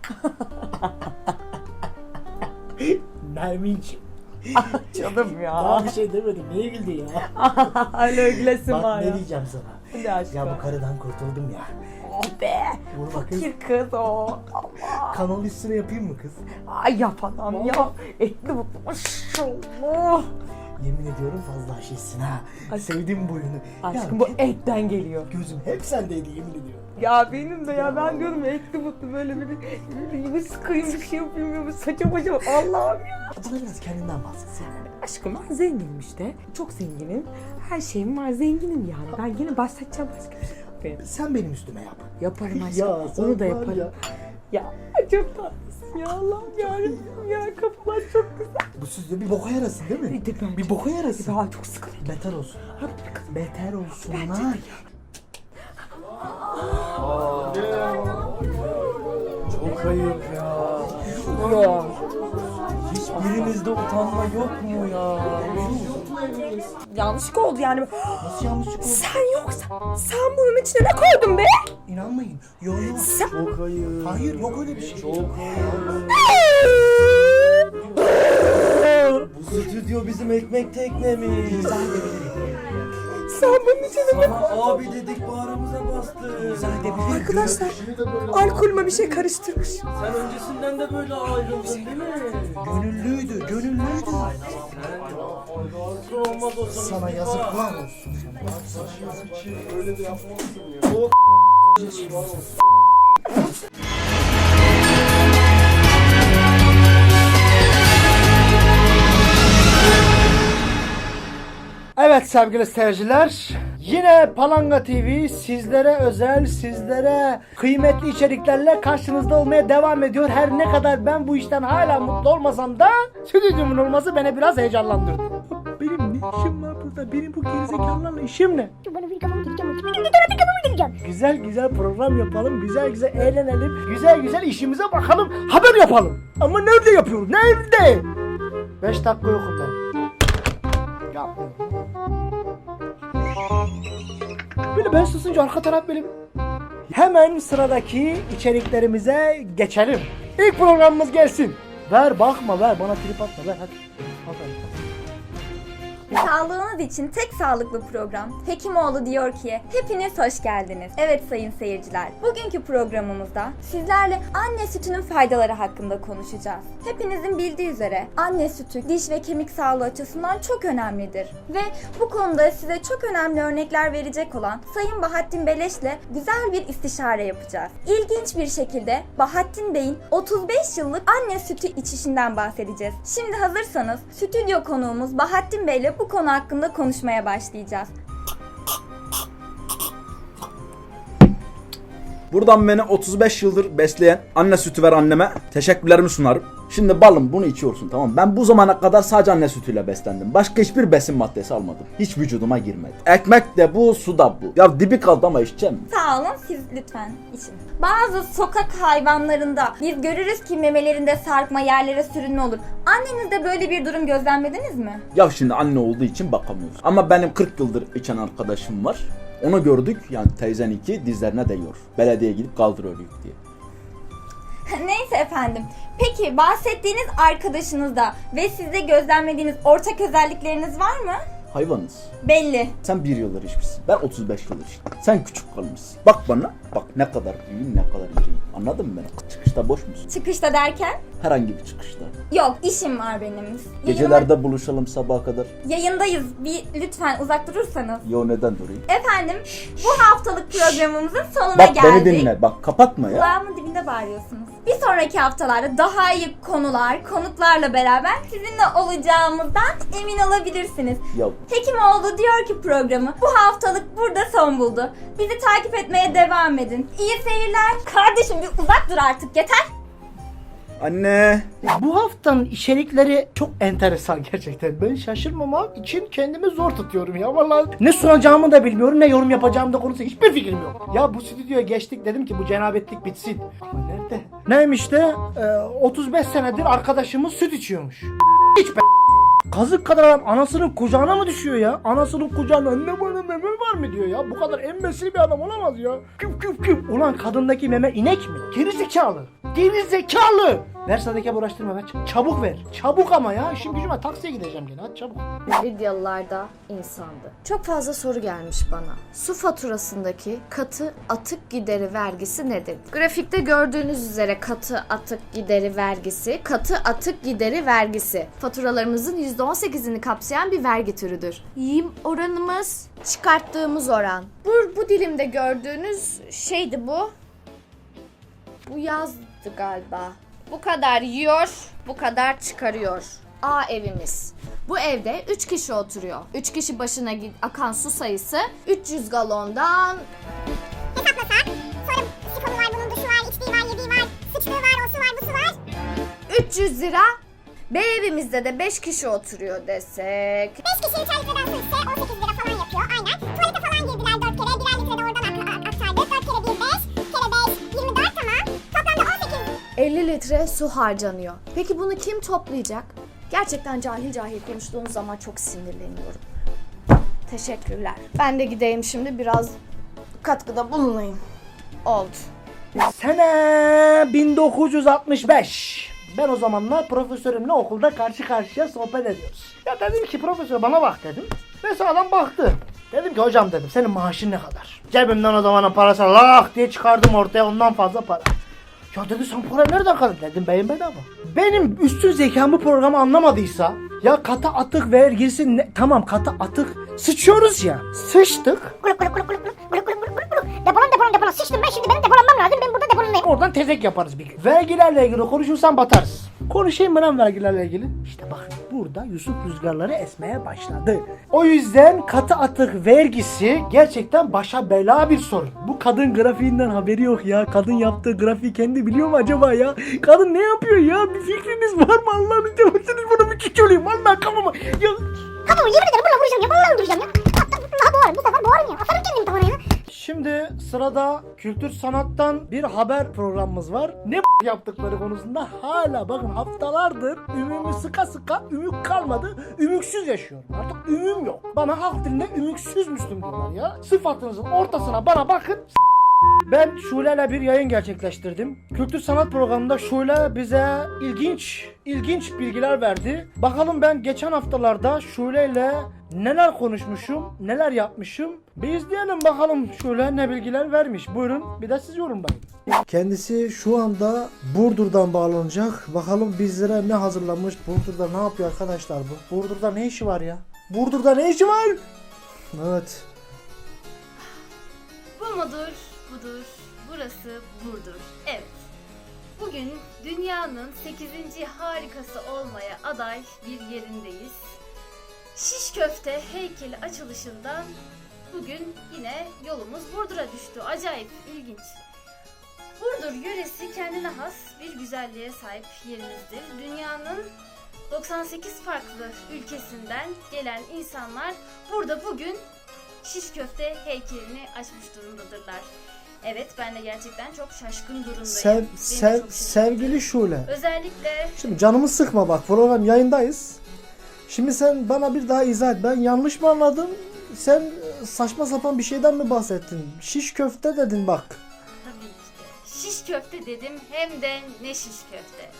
Nermin'ciğim. Canım Daha ya. bir şey demedim. Niye güldün ya? Hala gülesin var Bak ya. ne diyeceğim sana. Aşkım. Ya bu karıdan kurtuldum ya. Oh be. Vur bakayım. Fakir kız o. Allah. Kanal üstüne yapayım mı kız? Ay yapamam ya. Etli mutlu. Maşallah. Yemin ediyorum fazla aşıksın ha. Sevdim boyunu. Aşkım bu etten geliyor. Gözüm hep sendeydi yemin ediyorum. Ya benim de ya ben diyorum etli mutlu böyle bir, bir, bir sıkayım bir şey yapayım ya bir saça başa Allah'ım ya. Bana biraz kendinden bahsetsene. Aşkım ben zenginim işte. Çok zenginim. Her şeyim var zenginim yani. Ben yine bahsedeceğim başka bir şey. Sen benim üstüme yap. Yaparım aşkım. Onu da var yaparım. ya. Çok tatlısın ya Allah'ım yarabbim ya kafalar çok güzel. Bu sözde bir boka yarasın değil mi? Bir de ben Bir boka yarasın. Ya çok sıkıldım. Beter olsun. Hadi bir kız. Beter olsunlar. Çok ayıp ya. Ya. Hiçbirinizde utanma yok mu ya? Yanlışlık oldu yani. Nasıl yanlışlık oldu? Sen yoksa sen bunun içine ne koydun be? İnanmayın. Yok yok. Sen... Çok ayıp. Hayır yok öyle bir şey. Çok ayıp. Bu stüdyo bizim ekmek teknemiz. Sen bunun içine ne Sana abi dedik bağrımıza bastı. Arkadaşlar alkolüme bir şey karıştırmış. Sen öncesinden de böyle ayrıldın değil mi? Gönüllüydü, gönüllüydü. Olmaz o sana. Sana yazıklar olsun. Evet sevgili seyirciler, yine Palanga TV sizlere özel, sizlere kıymetli içeriklerle karşınızda olmaya devam ediyor. Her ne kadar ben bu işten hala mutlu olmasam da stüdyomun olması beni biraz heyecanlandırdı. Benim ne işim var burada? Benim bu gerizekalılarla işim ne? Bana bir kafamı gireceğim. Bir tane kafamı gireceğim. Güzel güzel program yapalım, güzel güzel eğlenelim, güzel güzel işimize bakalım, haber yapalım. Ama nerede yapıyoruz? Nerede? 5 dakika yokum ben. Yapmıyorum. Böyle ben susunca arka taraf benim. Hemen sıradaki içeriklerimize geçelim. İlk programımız gelsin. Ver bakma ver bana trip atma ver hadi. Hadi, hadi. Sağlığınız için tek sağlıklı program Hekimoğlu diyor ki hepiniz hoş geldiniz. Evet sayın seyirciler bugünkü programımızda sizlerle anne sütünün faydaları hakkında konuşacağız. Hepinizin bildiği üzere anne sütü diş ve kemik sağlığı açısından çok önemlidir. Ve bu konuda size çok önemli örnekler verecek olan Sayın Bahattin Beleş'le güzel bir istişare yapacağız. İlginç bir şekilde Bahattin Bey'in 35 yıllık anne sütü içişinden bahsedeceğiz. Şimdi hazırsanız stüdyo konuğumuz Bahattin Bey'le bu konu hakkında konuşmaya başlayacağız. Buradan beni 35 yıldır besleyen anne sütü ver anneme teşekkürlerimi sunarım. Şimdi balım bunu içiyorsun tamam? Ben bu zamana kadar sadece anne sütüyle beslendim. Başka hiçbir besin maddesi almadım. Hiç vücuduma girmedi. Ekmek de bu, su da bu. Ya dibi kaldı ama içeceğim mi? Sağ olun siz lütfen için. Bazı sokak hayvanlarında biz görürüz ki memelerinde sarkma yerlere sürünme olur. Annenizde böyle bir durum gözlemlediniz mi? Ya şimdi anne olduğu için bakamıyoruz. Ama benim 40 yıldır içen arkadaşım var. Onu gördük yani teyzen iki dizlerine değiyor. Belediye gidip kaldırıyor diye. Neyse efendim. Peki bahsettiğiniz arkadaşınızda ve sizde gözlemlediğiniz ortak özellikleriniz var mı? Hayvanız. Belli. Sen bir yıldır içmişsin. Ben 35 yıldır içtim. Sen küçük kalmışsın. Bak bana. Bak ne kadar büyüğüm ne kadar iriyim. Anladın mı beni? Çıkışta boş musun? Çıkışta derken? Herhangi bir çıkışta. Yok işim var benim. Yayınıma- Gecelerde buluşalım sabaha kadar. Yayındayız. Bir lütfen uzak durursanız. Yo neden durayım? Efendim bu haftalık programımızın sonuna Bak geldik. beni dinle. Bak kapatma ya. Kulağımın dibinde bağırıyorsunuz. Bir sonraki haftalarda daha iyi konular, konuklarla beraber sizinle olacağımızdan emin olabilirsiniz. Ya Hekimoğlu diyor ki programı bu haftalık burada son buldu. Bizi takip etmeye devam edin. İyi seyirler. Kardeşim bir uzak dur artık yeter. Anne. Bu haftanın içerikleri çok enteresan gerçekten. Ben şaşırmamak için kendimi zor tutuyorum ya. Vallahi ne sunacağımı da bilmiyorum ne yorum yapacağımı da konusunda hiçbir fikrim yok. Ya bu stüdyoya geçtik dedim ki bu cenabetlik bitsin. Ama nerede? Neymiş de e, 35 senedir arkadaşımız süt içiyormuş. Hiç be. Kazık kadar adam anasının kucağına mı düşüyor ya? Anasının kucağına anne bana meme var mı diyor ya. Bu kadar embesil bir adam olamaz ya. Küp küp küp. Ulan kadındaki meme inek mi? Geri zekalı. Geri zekalı. Ver sadece uğraştırma ver. Çabuk ver. Çabuk ama ya. İşim gücüm. Taksiye gideceğim gene. Hadi çabuk. Lidyalılarda insandı. Çok fazla soru gelmiş bana. Su faturasındaki katı atık gideri vergisi nedir? Grafikte gördüğünüz üzere katı atık gideri vergisi, katı atık gideri vergisi faturalarımızın %18'ini kapsayan bir vergi türüdür. Yiyim oranımız çıkarttığımız oran. Bu, bu dilimde gördüğünüz şeydi bu. Bu yazdı galiba. Bu kadar yiyor, bu kadar çıkarıyor. A evimiz. Bu evde 3 kişi oturuyor. 3 kişi başına akan su sayısı 300 galondan hesaplasak sonra sifonu var bunun duşu var içtiği var yediği var sıçtığı var o su var bu su var 300 lira. B evimizde de 5 kişi oturuyor desek. 5 kişi 3 litreden su içse 18 lira falan yapıyor aynen tuvalete falan girdiler 4 kere birer litre de oradan ak- ak- aktardı 4 kere 1 5 kere 5 24 tamam toplamda 18 50 litre su harcanıyor. Peki bunu kim toplayacak? Gerçekten cahil cahil konuştuğunuz zaman çok sinirleniyorum. Teşekkürler. Ben de gideyim şimdi biraz katkıda bulunayım. Oldu. Sene 1965. Ben o zamanla profesörümle okulda karşı karşıya sohbet ediyoruz. Ya dedim ki profesör bana bak dedim. Mesela adam baktı. Dedim ki hocam dedim senin maaşın ne kadar? Cebimden o zamanın parasını lak diye çıkardım ortaya ondan fazla para. Ya dedi sen para nereden kaldın? Dedim beyin bedava. Benim üstün zekam bu programı anlamadıysa ya kata atık ver girsin ne? tamam kata atık sıçıyoruz ya. Sıçtık. Depolan depolan depolan sıçtım ben şimdi benim depolan. Oradan tezek yaparız bir gün. Vergilerle ilgili konuşursan batarız. Konuşayım mı lan vergilerle ilgili? İşte bakın burada Yusuf rüzgarları esmeye başladı. O yüzden katı atık vergisi gerçekten başa bela bir sorun. Bu kadın grafiğinden haberi yok ya. Kadın yaptığı grafiği kendi biliyor mu acaba ya? Kadın ne yapıyor ya? Bir fikriniz var mı Allah'ını seversiniz bana bir çiçeğim. Vallahi kafama. Ya Kafamı yemin ederim bununla vuracağım ya bununla öldüreceğim ya Şimdi sırada kültür sanattan bir haber programımız var. Ne yaptıkları konusunda hala bakın haftalardır ümümü sıka sıka ümük kalmadı. Ümüksüz yaşıyorum. Artık ümüm yok. Bana halk dilinde ümüksüz Müslüm diyorlar ya. Sıfatınızın ortasına bana bakın. Ben Şule'yle bir yayın gerçekleştirdim. Kültür sanat programında Şule bize ilginç, ilginç bilgiler verdi. Bakalım ben geçen haftalarda Şule'yle neler konuşmuşum, neler yapmışım. Bir izleyelim bakalım Şule ne bilgiler vermiş. Buyurun bir de siz yorumlayın. Kendisi şu anda Burdur'dan bağlanacak. Bakalım bizlere ne hazırlamış. Burdur'da ne yapıyor arkadaşlar bu? Burdur'da ne işi var ya? Burdur'da ne işi var? Evet. Bu mudur? Budur. Burası Burdur. Evet. Bugün dünyanın 8. harikası olmaya aday bir yerindeyiz. Şiş köfte heykeli açılışından bugün yine yolumuz Burdur'a düştü. Acayip ilginç. Burdur yöresi kendine has bir güzelliğe sahip yerimizdir. Dünyanın 98 farklı ülkesinden gelen insanlar burada bugün şiş köfte heykelini açmış durumdadırlar. Evet ben de gerçekten çok şaşkın durumdayım. Sev, sev, sevgili Şule. Özellikle Şimdi canımı sıkma bak program yayındayız. Şimdi sen bana bir daha izah et. Ben yanlış mı anladım? Sen e, saçma sapan bir şeyden mi bahsettin? Şiş köfte dedin bak. tabii ki şiş köfte dedim hem de ne şiş köfte.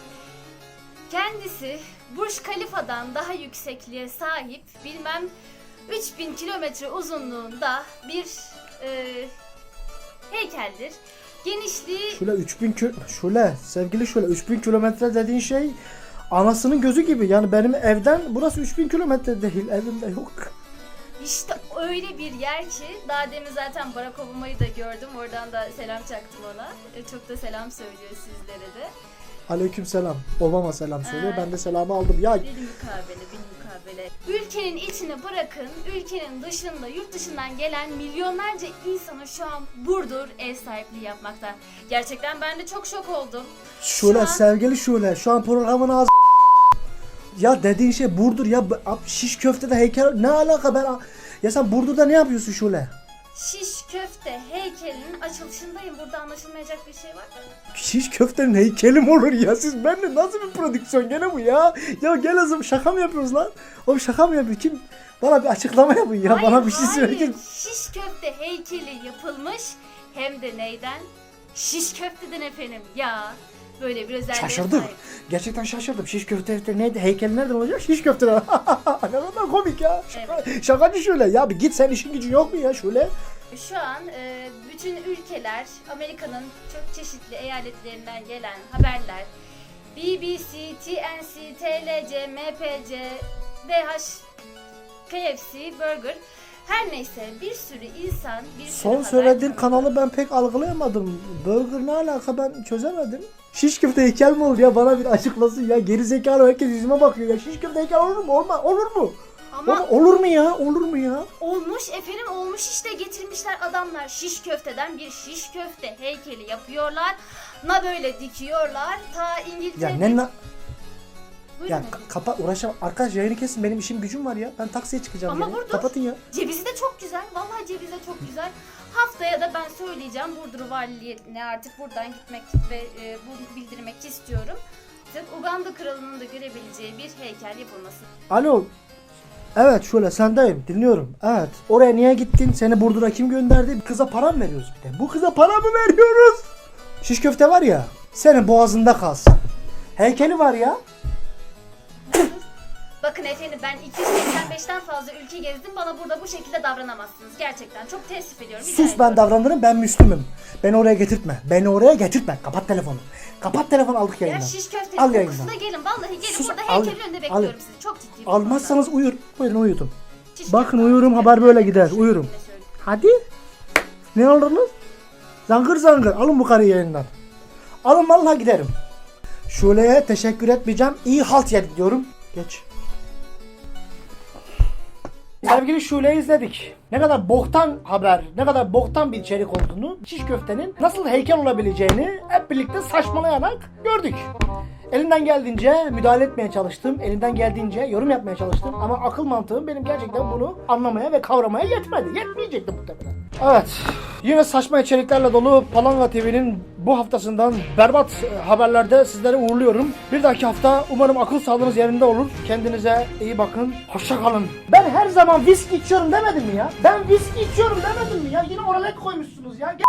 Kendisi Burj Khalifa'dan daha yüksekliğe sahip bilmem 3000 kilometre uzunluğunda bir e, heykeldir. Genişliği Şöyle 3000 kilo... Şöyle sevgili şöyle 3000 kilometre dediğin şey anasının gözü gibi. Yani benim evden burası 3000 kilometre değil. Evimde yok. İşte öyle bir yer ki daha demin zaten Barack Obama'yı da gördüm. Oradan da selam çaktım ona. E, Çok da selam söylüyor sizlere de. Aleyküm selam. Obama selam söylüyor. Ha. Ben de selamı aldım. Ya Bir mukabele, bir mukabele. Ülkenin içine bırakın, ülkenin dışında, yurt dışından gelen milyonlarca insanı şu an Burdur ev sahipliği yapmakta. Gerçekten ben de çok şok oldum. Şule Şu an- sevgili Şule şu an programın ağzı ya dediğin şey Burdur ya şiş köftede heykel ne alaka ben ya sen Burdur'da ne yapıyorsun Şule? Şiş köfte heykelinin açılışındayım. Burada anlaşılmayacak bir şey var mı? Şiş köftenin heykeli mi olur ya? Siz benimle nasıl bir prodüksiyon gene bu ya? Ya gel azım şaka mı yapıyoruz lan? Oğlum şaka mı yapıyor? Kim? Bana bir açıklama yapın ya. Hayır, Bana bir şey söyleyin. Şiş köfte heykeli yapılmış. Hem de neyden? Şiş köfteden efendim. Ya böyle bir özelliğe Şaşırdım. sahip. Gerçekten şaşırdım. Şiş köfte heykeli neydi? Heykel nereden olacak? Şiş köfte. ne kadar komik ya. Şaka, Şakacı şöyle. Ya bir git sen işin gücün yok mu ya şöyle? Şu an e, bütün ülkeler, Amerika'nın çok çeşitli eyaletlerinden gelen haberler, BBC, TNC, TLC, MPC, DH, KFC, Burger, her neyse bir sürü insan, bir sürü Son haber söylediğin kanalı- ben pek algılayamadım. Burger ne alaka ben çözemedim. Şiş köfte heykel mi oldu ya bana bir açıklasın ya. Geri zekalı herkes yüzüme bakıyor ya. Şiş köfte heykel olur mu? Olma, olur mu? Ama Oğlum, olur mu ya? Olur mu ya? olmuş efendim olmuş işte getirmişler adamlar şiş köfteden bir şiş köfte heykeli yapıyorlar. Na böyle dikiyorlar. Ta Ya İngiltere'de. ne na... Buyurun Ya efendim. ka- kapa uğraşamam. Arkadaş yayını kesin benim işim gücüm var ya. Ben taksiye çıkacağım. Ama ya. burada- Kapatın ya. Cevizi de çok güzel. Vallahi cevizi de çok güzel. Haftaya da ben söyleyeceğim Burdur Valiliğine artık buradan gitmek ve e, bunu bildirmek istiyorum. Sırf Uganda kralının da görebileceği bir heykel yapılması. Alo. Evet şöyle sendeyim dinliyorum. Evet. Oraya niye gittin? Seni Burdur'a kim gönderdi? Kıza para mı veriyoruz bir de? Bu kıza para mı veriyoruz? Şiş köfte var ya. Senin boğazında kalsın. Heykeli var ya. Bakın efendim ben 285'ten fazla ülke gezdim. Bana burada bu şekilde davranamazsınız. Gerçekten çok teessüf ediyorum. rica Sus ben ediyorum. davranırım ben Müslümüm. Beni oraya getirtme. Beni oraya getirtme. Kapat telefonu. Kapat telefonu aldık Ya yayından. şiş köftenin Al kokusuna yayından. gelin. Vallahi gelin Sus, burada al- heykelin önünde al. bekliyorum sizi. Çok ciddi. bu Almazsanız uyur. Buyurun uyudum. konuda. Şiş Bakın köfte uyurum, haber böyle gider, Şöyle uyurum. söyleyeyim. Hadi. Ne olursunuz? Zangır zangır. Alın bu karıyı yayından. Alın vallahi giderim. Şule'ye teşekkür etmeyeceğim. İyi halt yedik diyorum. Geç. Sevgili Şule'yi izledik. Ne kadar boktan haber, ne kadar boktan bir içerik olduğunu, şiş köftenin nasıl heykel olabileceğini hep birlikte saçmalayarak gördük. Elinden geldiğince müdahale etmeye çalıştım. Elinden geldiğince yorum yapmaya çalıştım. Ama akıl mantığım benim gerçekten bunu anlamaya ve kavramaya yetmedi. Yetmeyecekti muhtemelen. Evet. Yine saçma içeriklerle dolu Palanga TV'nin bu haftasından berbat e, haberlerde sizleri uğurluyorum. Bir dahaki hafta umarım akıl sağlığınız yerinde olur. Kendinize iyi bakın. Hoşça kalın. Ben her zaman viski içiyorum demedim mi ya? Ben viski içiyorum demedim mi ya? Yine oralet koymuşsunuz ya. Gel-